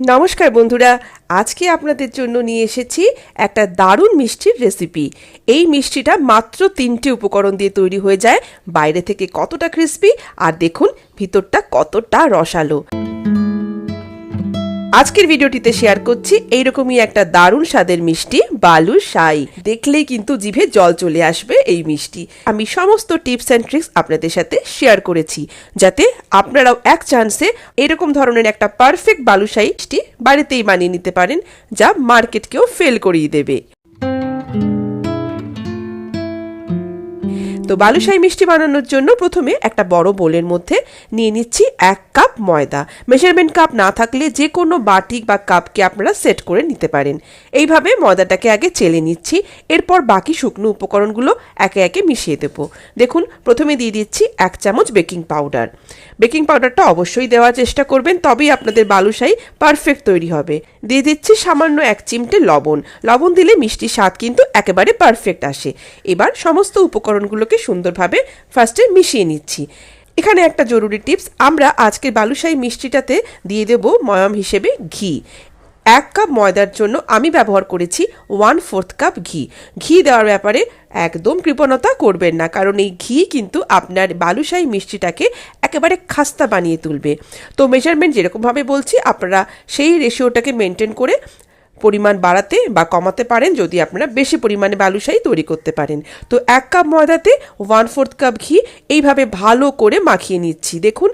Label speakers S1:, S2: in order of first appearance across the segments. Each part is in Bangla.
S1: নমস্কার বন্ধুরা, আজকে আপনাদের জন্য নিয়ে এসেছি একটা দারুণ মিষ্টির রেসিপি এই মিষ্টিটা মাত্র তিনটে উপকরণ দিয়ে তৈরি হয়ে যায়, বাইরে থেকে কতটা ক্রিস্পি আর দেখুন ভিতরটা কতটা রসালো। আজকের ভিডিওটিতে শেয়ার করছি এইরকমই একটা দারুণ স্বাদের মিষ্টি, বালু সাই দেখলেই কিন্তু জিভে জল চলে আসবে এই মিষ্টি। আমি সমস্ত টিপস অ্যান্ড ট্রিক্স আপনাদের সাথে শেয়ার করেছি, যাতে আপনারাও এক চান্সে এরকম ধরনের একটা পারফেক্ট বালুশাই মিষ্টি বাড়িতেই বানিয়ে নিতে পারেন, যা মার্কেটকেও ফেল করিয়ে দেবে। তো বালুশাই মিষ্টি বানানোর জন্য প্রথমে একটা বড় বোলের মধ্যে নিয়ে নিচ্ছি এক কাপ ময়দা। মেজারমেন্ট কাপ না থাকলে যে কোনো বাটি বা কাপকে আপনারা সেট করে নিতে পারেন। এইভাবে ময়দাটাকে আগে চেলে নিচ্ছি, এরপর বাকি শুকনো উপকরণগুলো একে একে মিশিয়ে দেব। দেখুন, প্রথমে দিয়ে দিচ্ছি এক চামচ বেকিং পাউডার। বেকিং পাউডারটা অবশ্যই দেওয়ার চেষ্টা করবেন, তবেই আপনাদের বালুশাই পারফেক্ট তৈরি হবে। দিয়ে দিচ্ছি সামান্য এক চিমটে লবণ। লবণ দিলে মিষ্টি স্বাদ কিন্তু একেবারে পারফেক্ট আসে। এবার সমস্ত উপকরণগুলোকে সুন্দরভাবে ফার্স্টে মিশিয়ে নিচ্ছি। এখানে একটা জরুরি টিপস আমরা আজকের বালুশাহী মিষ্টিটাতে দিয়ে দেব ময়ম হিসেবে ঘি। এক কাপ ময়দার জন্য আমি ব্যবহার করেছি ওয়ান ফোর্থ কাপ ঘি। ঘি দেওয়ার ব্যাপারে একদম কৃপণতা করবেন না, কারণ এই ঘি কিন্তু আপনার বালুশাহী মিষ্টিটাকে একেবারে খাস্তা বানিয়ে তুলবে। তো মেজারমেন্ট যেরকমভাবে বলছি, আপনারা সেই রেশিওটাকে মেনটেন করে পরিমাণ বাড়াতে বা কমাতে পারেন, যদি আপনারা বেশি পরিমাণে বালুশাহী তৈরি করতে পারেন। তো এক কাপ ময়দাতে ওয়ান ফোর্থ কাপ ঘি, এইভাবে ভালো করে মাখিয়ে নিচ্ছি। দেখুন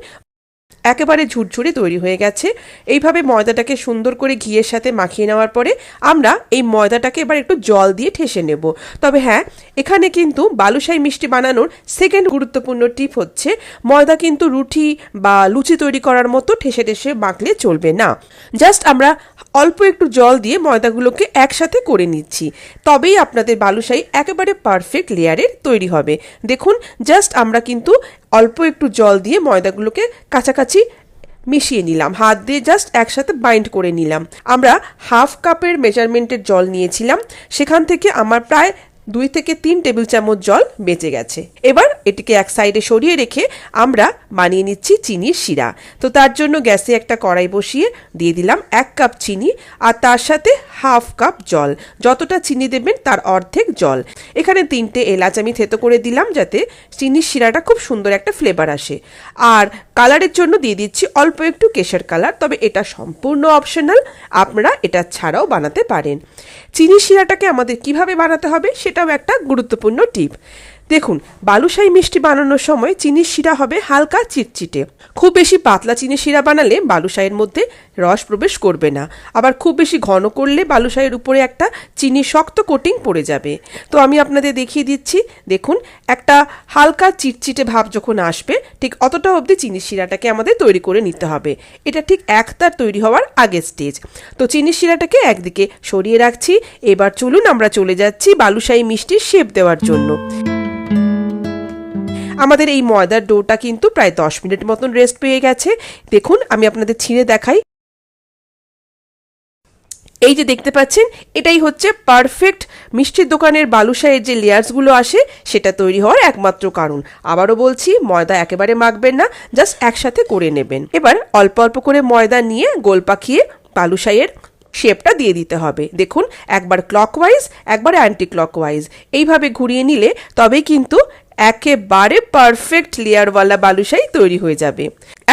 S1: একেবারে ঝুরঝুরে তৈরি হয়ে গেছে। এইভাবে ময়দাটাকে সুন্দর করে ঘিয়ের সাথে মাখিয়ে নেওয়ার পরে আমরা এই ময়দাটাকে এবার একটু জল দিয়ে ঠেসে নেব। তবে হ্যাঁ এখানে কিন্তু বালুশাহী মিষ্টি বানানোর সেকেন্ড গুরুত্বপূর্ণ টিপ হচ্ছে, ময়দা কিন্তু রুটি বা লুচি তৈরি করার মতো ঠেসে ঠেসে মাখলে চলবে না। জাস্ট আমরা অল্প একটু জল দিয়ে ময়দাগুলোকে একসাথে করে নিচ্ছি। তবেই আপনাদের বালুশাহী একেবারে পারফেক্ট লেয়ারের তৈরি হবে। দেখুন জাস্ট আমরা কিন্তু অল্প একটু জল দিয়ে ময়দাগুলোকে কাছাকাছি মিশিয়ে নিলাম। হাত দিয়ে জাস্ট একসাথে বাইন্ড করে নিলাম। আমরা হাফ কাপের মেজারমেন্টের জল নিয়েছিলাম। সেখান থেকে আমার প্রায় দুই থেকে তিন টেবিল চামচ জল বেঁচে গেছে। এবার এটিকে এক সাইডে সরিয়ে রেখে আমরা বানিয়ে নিচ্ছি চিনির শিরা। তো তার জন্য গ্যাসে একটা কড়াই বসিয়ে দিয়ে দিলাম এক কাপ চিনি আর তার সাথে হাফ কাপ জল। যতটা চিনি দেবেন তার অর্ধেক জল। এখানে তিনটে এলাচ আমি থেতো করে দিলাম যাতে চিনির শিরাটা খুব সুন্দর একটা ফ্লেভার আসে। আর কালারের জন্য দিয়ে দিচ্ছি অল্প একটু কেশর কালার, তবে এটা সম্পূর্ণ অপশনাল আপনারা এটা ছাড়াও বানাতে পারেন। চিনি শিরাটাকে আমাদের কীভাবে বানাতে হবে সেটাও একটা গুরুত্বপূর্ণ টিপ দেখুন বালুশাহী মিষ্টি বানানোর সময় চিনির শিরা হবে হালকা চিটচিটে। খুব বেশি পাতলা চিনির শিরা বানালে বালুশাহের মধ্যে রস প্রবেশ করবে না। আবার খুব বেশি ঘন করলে বালুশাহের উপরে একটা চিনি শক্ত কোটিং পড়ে যাবে। তো আমি আপনাদের দেখিয়ে দিচ্ছি, দেখুন, একটা হালকা চিটচিটে ভাব যখন আসবে, ঠিক অতটা অবধি চিনির শিরাটাকে আমাদের তৈরি করে নিতে হবে। এটা ঠিক একতার তৈরি হওয়ার আগের স্টেজ। তো চিনির শিরাটাকে একদিকে সরিয়ে রাখছি, এবার চলুন আমরা চলে যাচ্ছি বালুশাহী মিষ্টির শেপ দেওয়ার জন্য। আমাদের এই ময়দার ডোটা কিন্তু প্রায় দশ মিনিট মতন রেস্ট পেয়ে গেছে। দেখুন, আমি আপনাদের ছিঁড়ে দেখাই। এই যে দেখতে পাচ্ছেন, এটাই হচ্ছে পারফেক্ট মিষ্টির দোকানের বালুশাহের যে লেয়ার্সগুলো আসে, সেটা তৈরি হওয়ার একমাত্র কারণ। আবারও বলছি, ময়দা একেবারে মাখবেন না জাস্ট একসাথে করে নেবেন। এবার অল্প অল্প করে ময়দা নিয়ে গোল পাকিয়ে বালুশাহের শেপটা দিয়ে দিতে হবে। দেখুন, একবার ক্লকওয়াইজ একবার অ্যান্টি ক্লকওয়াইজ এইভাবে ঘুরিয়ে নিলে তবেই কিন্তু একেবারে পারফেক্ট লেয়ারওয়ালা বালুশাই তৈরি হয়ে যাবে।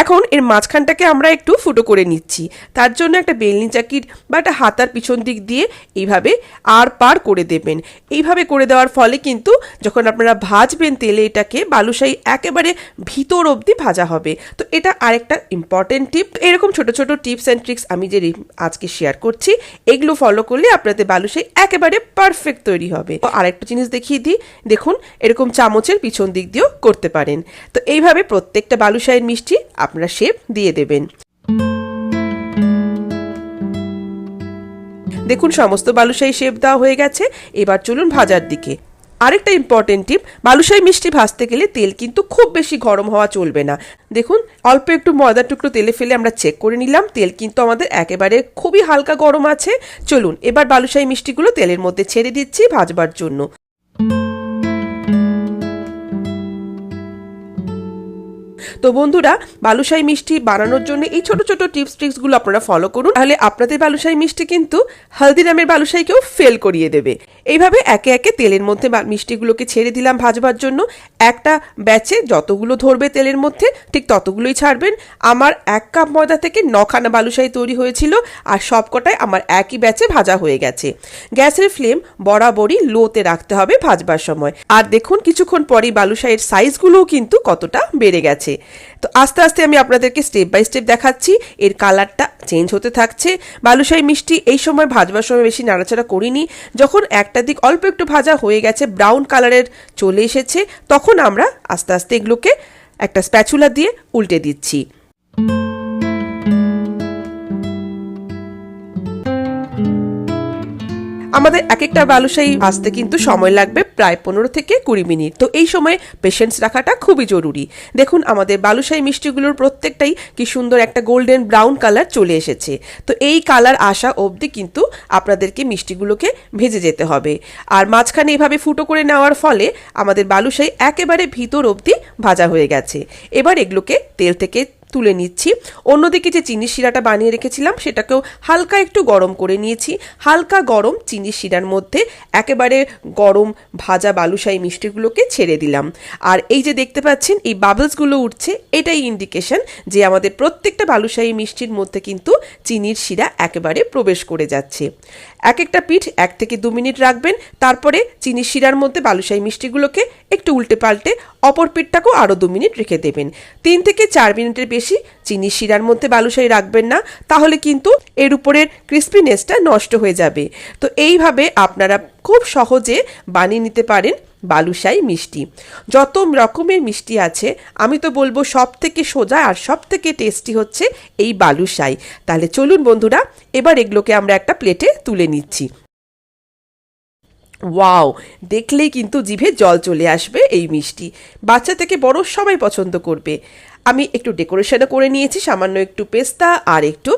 S1: এখন এর মাঝখানটাকে আমরা একটু ফুটো করে নিচ্ছি। তার জন্য একটা বেলনি চাকির বা একটা হাতার পিছন দিক দিয়ে এইভাবে আর পার করে দেবেন। এইভাবে করে দেওয়ার ফলে কিন্তু যখন আপনারা ভাজবেন তেলে এটাকে বালুশাই একেবারে ভিতর অবধি ভাজা হবে। তো এটা আরেকটা ইম্পর্টেন্ট টিপ এরকম ছোট ছোট টিপস অ্যান্ড ট্রিক্স আমি যে আজকে শেয়ার করছি, এগুলো ফলো করলে আপনাদের বালুশাই একেবারে পারফেক্ট তৈরি হবে। তো আরেকটা জিনিস দেখিয়ে দিই। দেখুন, এরকম চামচের পিছন দিক দিয়েও করতে পারেন। তো এইভাবে প্রত্যেকটা বালুশাইয়ের মিষ্টি আপনারা শেপ দিয়ে দেবেন। দেখুন, সমস্ত বালুশাহী শেপ দেওয়া হয়ে গেছে। এবার চলুন ভাজার দিকে। আরেকটা ইম্পর্টেন্ট টিপ বালুশাই মিষ্টি ভাজতে গেলে তেল কিন্তু খুব বেশি গরম হওয়া চলবে না। দেখুন, অল্প একটু ময়দার টুকরো তেলে ফেলে আমরা চেক করে নিলাম। তেল কিন্তু আমাদের একেবারে খুবই হালকা গরম আছে। চলুন, এবার বালুশাহী মিষ্টিগুলো তেলের মধ্যে ছেড়ে দিচ্ছি ভাজবার জন্য। তো বন্ধুরা বালুশাই মিষ্টি বানানোর জন্য এই ছোট ছোট টিপস ট্রিক্সগুলো আপনারা ফলো করুন। তাহলে আপনাদের বালুশাই মিষ্টি কিন্তু হলদিরামের বালুশাইকেও ফেল করিয়ে দেবে। এইভাবে একে একে তেলের মধ্যে মিষ্টিগুলোকে ছেড়ে দিলাম ভাজবার জন্য। একটা ব্যাচে যতগুলো ধরবে তেলের মধ্যে, ঠিক ততগুলোই ছাড়বেন। আমার এক কাপ ময়দা থেকে নখানা বালুশাই তৈরি হয়েছিল আর সবকটাই আমার একই ব্যাচে ভাজা হয়ে গেছে। গ্যাসের ফ্লেম বরাবরই লোতে রাখতে হবে ভাজবার সময়। আর দেখুন, কিছুক্ষণ পরেই বালুশাইয়ের সাইজগুলোও কিন্তু কতটা বেড়ে গেছে। তো আস্তে আস্তে আমি আপনাদেরকে স্টেপ বাই স্টেপ দেখাচ্ছি। এর কালারটা চেঞ্জ হতে থাকছে। বালুশাই মিষ্টি এই সময় ভাজবার সময় বেশি নাড়াচাড়া করিনি। যখন একটা দিক অল্প একটু ভাজা হয়ে গেছে ব্রাউন কালারের চলে এসেছে, তখন আমরা আস্তে আস্তে এগুলোকে একটা স্প্যাচুলা দিয়ে উল্টে দিচ্ছি। আমাদের এক একটা বালুশাই আসতে কিন্তু সময় লাগবে। প্রায় পনেরো থেকে কুড়ি মিনিট। তো এই সময় পেশেন্স রাখাটা খুবই জরুরি। দেখুন, আমাদের বালুশাই মিষ্টিগুলোর প্রত্যেকটাই কি সুন্দর একটা গোল্ডেন ব্রাউন কালার চলে এসেছে। তো এই কালার আসা অবধি কিন্তু আপনাদেরকে মিষ্টিগুলোকে ভেজে যেতে হবে। আর মাঝখানে এভাবে ফুটো করে নেওয়ার ফলে আমাদের বালুশাই একেবারে ভিতর অবধি ভাজা হয়ে গেছে। এবার এগুলোকে তেল থেকে তুলে নিচ্ছি। অন্যদিকে যে চিনির শিরাটা বানিয়ে রেখেছিলাম, সেটাকেও হালকা একটু গরম করে নিয়েছি। হালকা গরম চিনির শিরার মধ্যে একেবারে গরম ভাজা বালুশাহী মিষ্টিগুলোকে ছেড়ে দিলাম। আর এই যে দেখতে পাচ্ছেন, এই বাবলসগুলো উঠছে, এটাই ইন্ডিকেশন যে আমাদের প্রত্যেকটা বালুশাহী মিষ্টির মধ্যে কিন্তু চিনির শিরা একেবারে প্রবেশ করে যাচ্ছে। এক একটা পিঠ এক থেকে দু মিনিট রাখবেন, তারপরে চিনির শিরার মধ্যে বালুশাহী মিষ্টিগুলোকে একটু উল্টে পাল্টে অপর পিঠটাকেও আরও দু মিনিট রেখে দেবেন। তিন থেকে চার মিনিটের বেশি চিনির শিরার মধ্যে বালুশাহী রাখবেন না, তাহলে কিন্তু এর উপরের ক্রিস্পিনেসটা নষ্ট হয়ে যাবে। তো এইভাবে আপনারা খুব সহজে বানিয়ে নিতে পারেন বালুশাই মিষ্টি। যত রকমের মিষ্টি আছে, আমি তো বলব সব থেকে সোজা আর সব থেকে টেস্টি হচ্ছে এই বালুশাই তাহলে চলুন বন্ধুরা, এবার এগুলোকে আমরা একটা প্লেটে তুলে নিচ্ছি। ওয়াও দেখলেই কিন্তু জিভে জল চলে আসবে এই মিষ্টি। বাচ্চা থেকে বড় সবাই পছন্দ করবে। আমি একটু ডেকোরেশনও করে নিয়েছি, সামান্য একটু পেস্তা আর একটু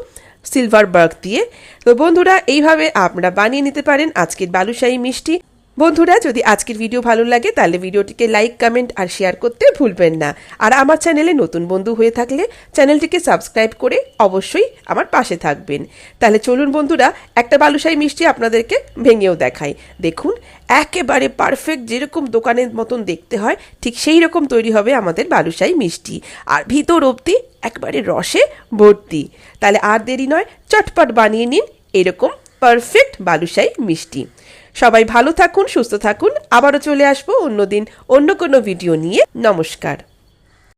S1: সিলভার বার্গ দিয়ে। তো বন্ধুরা, এইভাবে আপনারা বানিয়ে নিতে পারেন আজকের বালুশাহী মিষ্টি। বন্ধুরা, যদি আজকের ভিডিও ভালো লাগে, তাহলে ভিডিওটিকে লাইক, কমেন্ট আর শেয়ার করতে ভুলবেন না। আর আমার চ্যানেলে নতুন বন্ধু হয়ে থাকলে চ্যানেলটিকে সাবস্ক্রাইব করে অবশ্যই আমার পাশে থাকবেন। তাহলে চলুন বন্ধুরা, একটা বালুশাহী মিষ্টি আপনাদেরকে ভেঙেও দেখাই। দেখুন, একেবারে পারফেক্ট যেরকম দোকানের মতন দেখতে হয়, ঠিক সেই রকম তৈরি হবে আমাদের বালুশাহী মিষ্টি। আর ভিতর অবধি একবারে রসে ভর্তি। তাহলে আর দেরি নয়, চটপট বানিয়ে নিন এরকম পারফেক্ট বালুশাহী মিষ্টি। সবাই ভালো থাকুন সুস্থ থাকুন। আবারও চলে আসব অন্যদিন অন্য কোনো ভিডিও নিয়ে। নমস্কার।